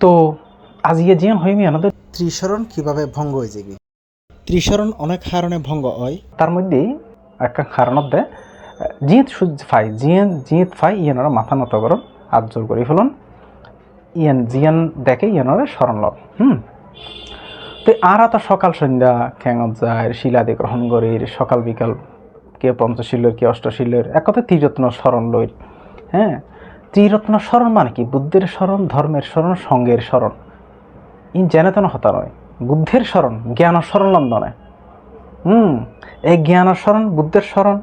তো আজিয়ে জিয়ান হইমি আনাদের ত্রিশরণ কীভাবে ভঙ্গ হয়ে যাবে ত্রিশরণ অনেক কারণে ভঙ্গ হয়। তার মধ্যে একটা কারণত দে জিত সূর্য ফাই জিয়ান জিত ফাই ইয়ানোরা মাথা নত করুন হাত জোর করে ফেলুন। ইয়ান জিয়ান দেখে ইয়ানোরে স্মরণ লব হুম। তো আর তো সকাল সন্ধ্যা খ্যাঙত যায় শিলাদি গ্রহণ করির সকাল বিকাল কে পঞ্চশীলের কে অষ্টশীলের এক কথা ত্রিরত্ন স্মরণ লইর হ্যাঁ? ত্রিরত্ন স্মরণ মানে কি? বুদ্ধের স্মরণ, ধর্মের স্মরণ, সঙ্গের স্মরণ। ইন জেনেতন হতা নয়। বুদ্ধের স্মরণ, জ্ঞান স্মরণ লন্দনে হুম, এই জ্ঞান স্মরণ, বুদ্ধের স্মরণ,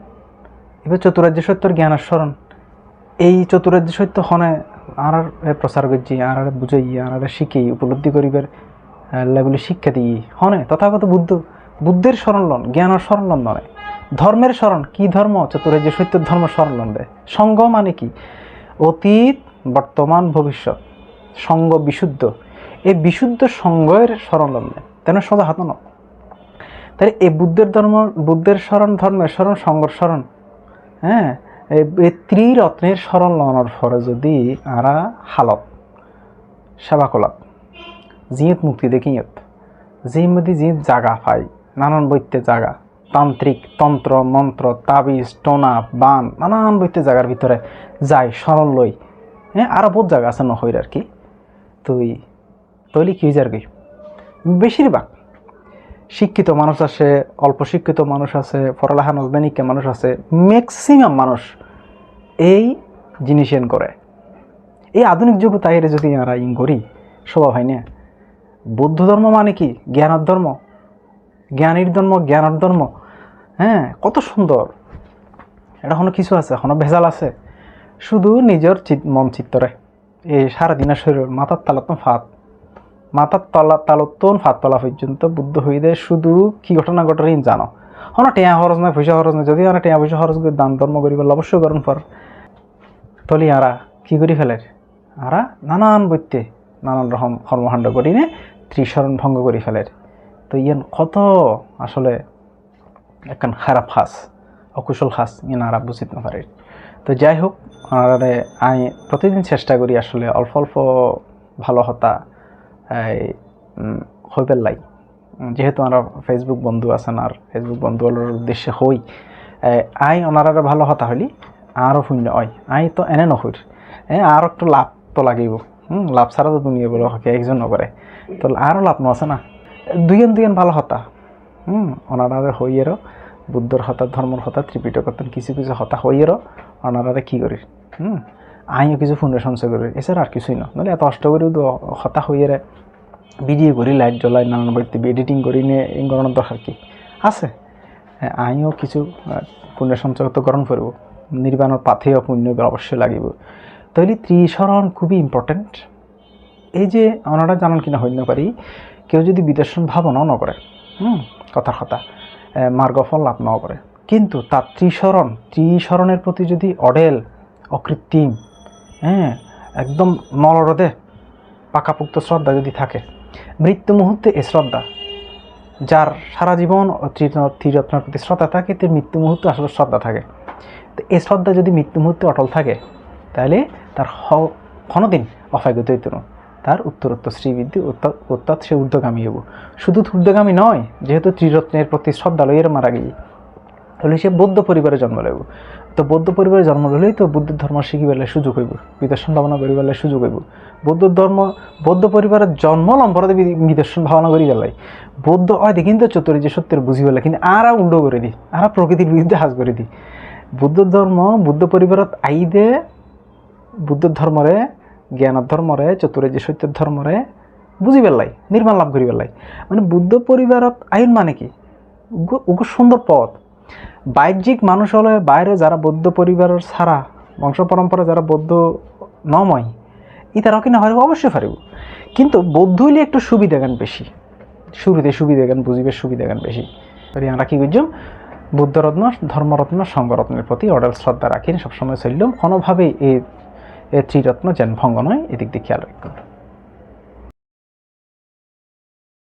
এবার চতুরাজ্য সত্যর জ্ঞান স্মরণ। এই চতুরাজ্য সত্য হনে আর প্রচার করছি আর আর বুঝাই আর আর শিখেই, উপলব্ধি করিবার লেগুলি শিক্ষা দিই। হনে, তথাগত বুদ্ধ, বুদ্ধের স্মরণ লন জ্ঞানের স্মরণ লন ধর্মের স্মরণ, কি ধর্ম? চতুরাজ্য সত্যের ধর্ম স্মরণ লন সঙ্গ মানে কি? অতীত, বর্তমান, ভবিষ্যৎ। সঙ্গ বিশুদ্ধ। এই বিশুদ্ধ সঙ্গের স্মরণ দেয় তেন সদা হাত তাহলে এই বুদ্ধের ধর্ম, বুদ্ধের স্মরণ, ধর্মের স্মরণ, সঙ্গর স্মরণ হ্যাঁ? এই ত্রিরত্নের স্মরণ লওয়ার পরে যদি আরা হালত, সেবা কলাপ জিঁত মুক্তি দেখিয়ত জিঁ মধ্যে জিঁত জাগা পাই, নানান বৈত্যে জাগা। তান্ত্রিক তন্ত্র, মন্ত্র, তাবিজ, টোনা, বান, নানান বৈত্যে জায়গার ভিতরে যায় স্মরণ লই। হ্যাঁ আরও বহুত জায়গা আছে নহইর আর কি। তুই তৈলি কি হয়ে কি? বেশিরভাগ শিক্ষিত মানুষ আছে, অল্প শিক্ষিত মানুষ আছে পড়ালেখা নজদানিকা মানুষ আছে ম্যাক্সিমাম মানুষ এই জিনিস এন করে এই আধুনিক যুগ তাই যদি আমরা ইন করি, স্বভাব হয় না। বৌদ্ধ ধর্ম মানে কি? জ্ঞানের ধর্ম। জ্ঞানীর ধর্ম, জ্ঞানের ধর্ম। হ্যাঁ কত সুন্দর। এটা কোনো কিছু আছে কোনো ভেজাল আছে। শুধু নিজের মন চিত্তরে। এই সারাদিনের শরীর মাথার তালাত ফাত মাথার তলা, তালতন ফাত তলা পর্যন্ত বুদ্ধ দেয় শুধু কি ঘটনা ঘটে জানো হন টেয়া খরচ নয় পয়সা খরচ নয় যদি আমরা টেয়া পয়সা খরচ করে দান ধর্ম করি, বলে অবশ্যই করুন পর। তলি আরা, কি করি ফেলে? আরা নানান বৈত্যে, নানান রকম কর্মকাণ্ড করি নে, ত্রিশরণ ভঙ্গ করি ফেলে। তো ইয়ান কত আসলে একখান খারাপ হাস, অকুশল হাস আরা বুঝিত না পারে। তো যাই হোক, আরে আমি প্রতিদিন চেষ্টা করি আসলে অল্প অল্প ভালো হতা হইবার লাই যেহেতু আমার ফেসবুক বন্ধু আছেন আর ফেসবুক বন্ধুর উদ্দেশ্যে হই আই ওনারা ভালো হতা হলি আরও শূন্য হয় আই তো এনে নহইর। এ, আর একটু লাভ তো লাগিব। হুম, লাভ ছাড়া তো দুনিয়া বলে, হকে একজন নকরে তো আরও লাভ ন আছে না। দুইজন দুইজন ভালো হতা। হুম ওনারা হইয়েরও বুদ্ধর হতা ধর্মর হতা ত্রিপিটকতন কিছু কিছু হতা হইয়েরও ওনারা কি করি হুম আইও কিছু ফুন্ডে সঞ্চয় করি এছাড়া আর কিছুই না। নাহলে এত অষ্ট করেও হতা হইয়েরে ভিডিও করি লাইট জ্বলাই নানান বইতে এডিটিং করি নিয়ে গণনার দরকার কি? আছে। হ্যাঁ, আইও কিছু পুণ্য সঞ্চয় তো গ্রহণ করব। নির্বাণের পাথেও পুণ্য অবশ্যই লাগিব। তাহলে ত্রিশরণ খুবই ইম্পর্টেন্ট এই যে ওনারা জানান কিনা হইতে পারি কেউ যদি বিদর্শন ভাবনাও ন করে হুম কথার কথা মার্গফল লাভ নাও করে। কিন্তু তার ত্রিশরণ, ত্রিশরণের প্রতি যদি অডেল অকৃত্রিম হ্যাঁ একদম নলরদে পাকাপুক্ত শ্রদ্ধা যদি থাকে, মৃত্যু মুহূর্তে এ শ্রদ্ধা, যার সারা জীবন ত্রি- ত্রিরত্নের প্রতি শ্রদ্ধা থাকে, তে মৃত্যু মুহূর্তে আসলে শ্রদ্ধা থাকে। তো এই শ্রদ্ধা যদি মৃত্যু মুহূর্তে অটল থাকে, তাহলে তার ক্ষণদিন অফাগত হইত না। তার উত্তরোত্তর শ্রীবৃদ্ধি অর্থাৎ- সে ঊর্ধ্বগামী হব। শুধু ঊর্ধ্বগামী নয়, যেহেতু ত্রিরত্নের প্রতি শ্রদ্ধা লইয়ের মারা গিয়ে তাহলে সে বৌদ্ধ পরিবারে জন্ম লইব। তো বৌদ্ধ পরিবারে জন্ম লইলেই তো বৌদ্ধ ধর্ম শিখিবেলে সুযোগ হইব, বিদর্শন ভাবনা করিবেলে সুযোগ হইব। বৌদ্ধ ধর্ম, বৌদ্ধ পরিবারের জন্ম লম্বরতে বিদর্শন ভাবনা করি গেলাই বৌদ্ধ হয় দেখি তো চতুর্য যে সত্যের বুঝি কিন্তু আরা উল্টো করে দি, আরা প্রকৃতির বিরুদ্ধে হাজ করে দি। বৌদ্ধ ধর্ম, বুদ্ধ পরিবারত আইদে বুদ্ধ ধর্মরে জ্ঞানের ধর্মরে চতুর্য সত্যের ধর্মরে বুঝি পেলাই নির্মাণ লাভ করি পেলাই মানে বুদ্ধ পরিবারত আইন মানে কি? সুন্দর পথ। বাহ্যিক মানুষ হলে বাইরে যারা বৌদ্ধ পরিবারের ছাড়া, বংশ পরম্পরা যারা বৌদ্ধ নময় ই তারাও কিনা হয় অবশ্যই পারিব কিন্তু বৌদ্ধ হইলে একটু সুবিধা গান বেশি। শুরুতে সুবিধা গান বুঝিবে সুবিধা গান বেশি। আমরা কি বুঝলাম বুদ্ধরত্ন, ধর্মরত্ন সংঘরত্নের প্রতি অডাল শ্রদ্ধা রাখি সবসময় চললাম। কোনোভাবেই এই ত্রিরত্ন যেন ভঙ্গ নয় এদিক দিয়ে খেয়াল রাখবেন।